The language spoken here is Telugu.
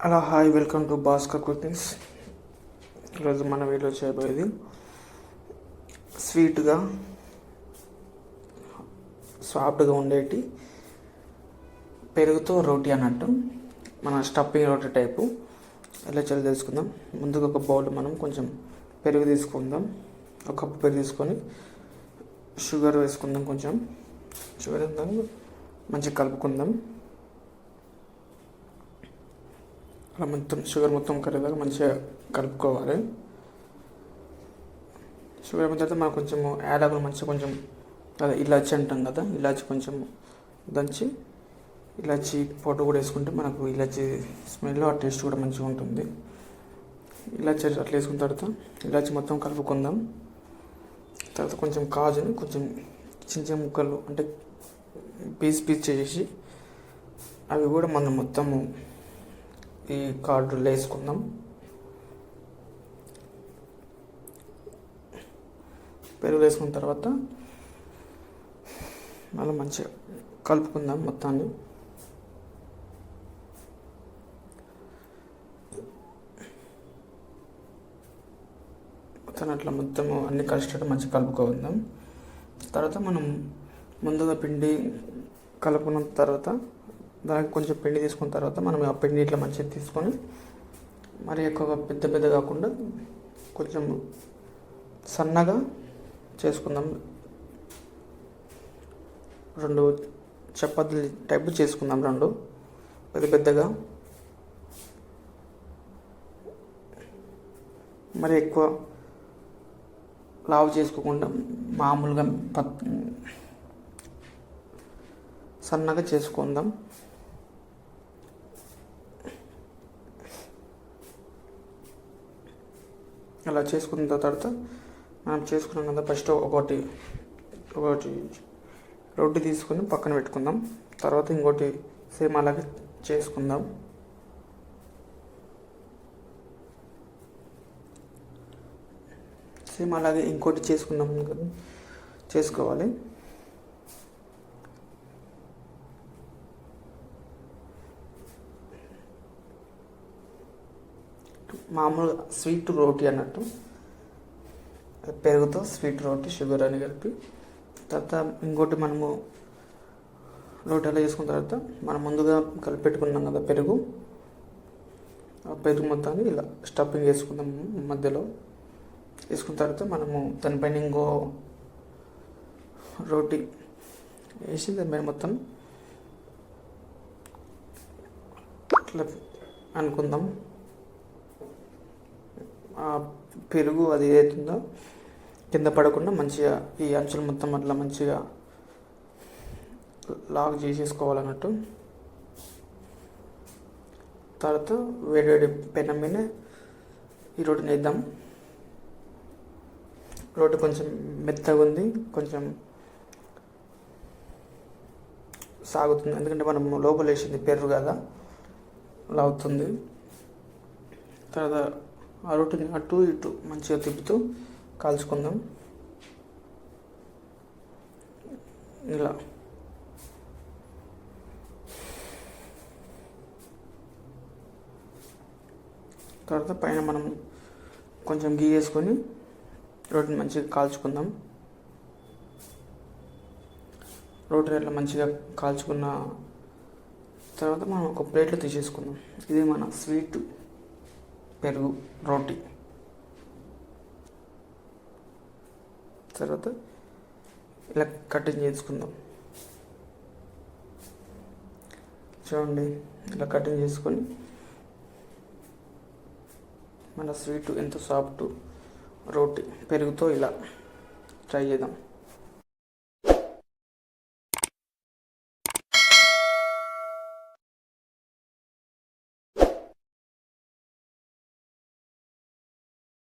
Hello hi welcome to Bhaskar cookings. ఈరోజు మన వీడియో చేయబోయేది స్వీట్గా సాఫ్ట్గా ఉండేటి పెరుగుతో రోటీ అన్నట్టు. మన స్టఫింగ్ రోటీ టైపు. ఎలా చేయాలో తెలుసుకుందాం. ముందుగా ఒక బౌల్ మనం కొంచెం పెరుగు తీసుకుందాం. ఒక కప్పు పెరుగు తీసుకొని షుగర్ వేసుకుందాం కొంచెం. షుగర్ వేసుకుందాం మంచిగా కలుపుకుందాం. అలా మొత్తం షుగర్ మొత్తం కరిగేలాగా మంచిగా కలుపుకోవాలి. షుగర్ అయిన తర్వాత మనం కొంచెం యాలకులు మంచిగా కొంచెం అదే ఇలాచి అంటాం కదా ఇలాచి కొంచెం దంచి ఇలాచి పొట్టు కూడా వేసుకుంటే మనకు ఇలాచి స్మెల్ ఆ టేస్ట్ కూడా మంచిగా ఉంటుంది. ఇలాచి అట్లా వేసుకున్న తర్వాత ఇలాచి మొత్తం కలుపుకుందాం. తర్వాత కొంచెం కాజుని కొంచెం చిన్న చిన్న ముక్కలు అంటే పీస్ పీస్ చేసి అవి కూడా మనం మొత్తము ఈ కార్డులో వేసుకుందాం. పెరుగు వేసుకున్న తర్వాత మళ్ళీ మంచిగా కలుపుకుందాం మొత్తాన్ని. మొత్తం అట్లా మొత్తం అన్ని కలిసేటట్టు మంచిగా కలుపుకుందాం. తర్వాత మనం ముందుగా పిండి కలుపుకున్న తర్వాత దానికి కొంచెం పిండి తీసుకున్న తర్వాత మనం ఆ పిండి ఇట్లా మంచిగా తీసుకొని మరి ఎక్కువగా పెద్ద పెద్ద కాకుండా కొంచెం సన్నగా చేసుకుందాం. రెండు చపాతీలు టైపు చేసుకుందాం రెండు. పెద్ద పెద్దగా. మరి ఎక్కువ లావు చేసుకోకుండా మామూలుగా పత్ సన్నగా చేసుకుందాం. అలా చేసుకున్న తర్వాత మనం చేసుకున్నాం కదా ఫస్ట్ ఒకటి ఒకటి రొట్టె తీసుకొని పక్కన పెట్టుకుందాం. తర్వాత ఇంకోటి సేమ్ అలాగే చేసుకుందాం. సేమ్ అలాగే ఇంకోటి చేసుకుందాం కదా. చేసుకోవాలి. మామూలుగా స్వీట్ రోటీ అన్నట్టు. పెరుగుతో స్వీట్ రోటీ షుగర్ అని కలిపి. తర్వాత ఇంకోటి మనము రోటీ అలా తర్వాత మనం ముందుగా కలిపి పెట్టుకున్నాం కదా పెరుగు. ఆ పెరుగు మొత్తాన్ని ఇలా స్టఫింగ్ వేసుకుందాం మధ్యలో. వేసుకున్న తర్వాత మనము దానిపైన ఇంకో రోటీ వేసి దానిపైన మొత్తం ఇట్లా అనుకుందాం. పెరుగు అది ఏదైతుందో కింద పడకుండా మంచిగా ఈ అంచులు మొత్తం అట్లా మంచిగా లాగ్ చేసేసుకోవాలన్నట్టు. తర్వాత వేడి వేడి పెనం మీద ఈ రోటిని వేద్దాం. రోటి కొంచెం మెత్తగా ఉంది కొంచెం సాగుతుంది. ఎందుకంటే మనం లోపల వేసింది పెరుగు కదా అలా అవుతుంది. తర్వాత రొట్టెని అటు ఇటు మంచిగా తిప్పుతూ కాల్చుకుందాం. ఇలా. తర్వాత పైన మనం కొంచెం గీ వేసుకొని రోటిని మంచిగా కాల్చుకుందాం. రోటిని అట్లా మంచిగా కాల్చుకున్న తర్వాత మనం ఒక ప్లేట్లో తీసేసుకుందాం. ఇది మన స్వీట్. పెరుగు రోటీ. తర్వాత ఇలా కటింగ్ చేసుకుందాం. చూడండి ఇలా కటింగ్ చేసుకొని మన స్వీట్ ఎంత సాఫ్ట్ రోటీ పెరుగుతో ఇలా ట్రై చేద్దాం.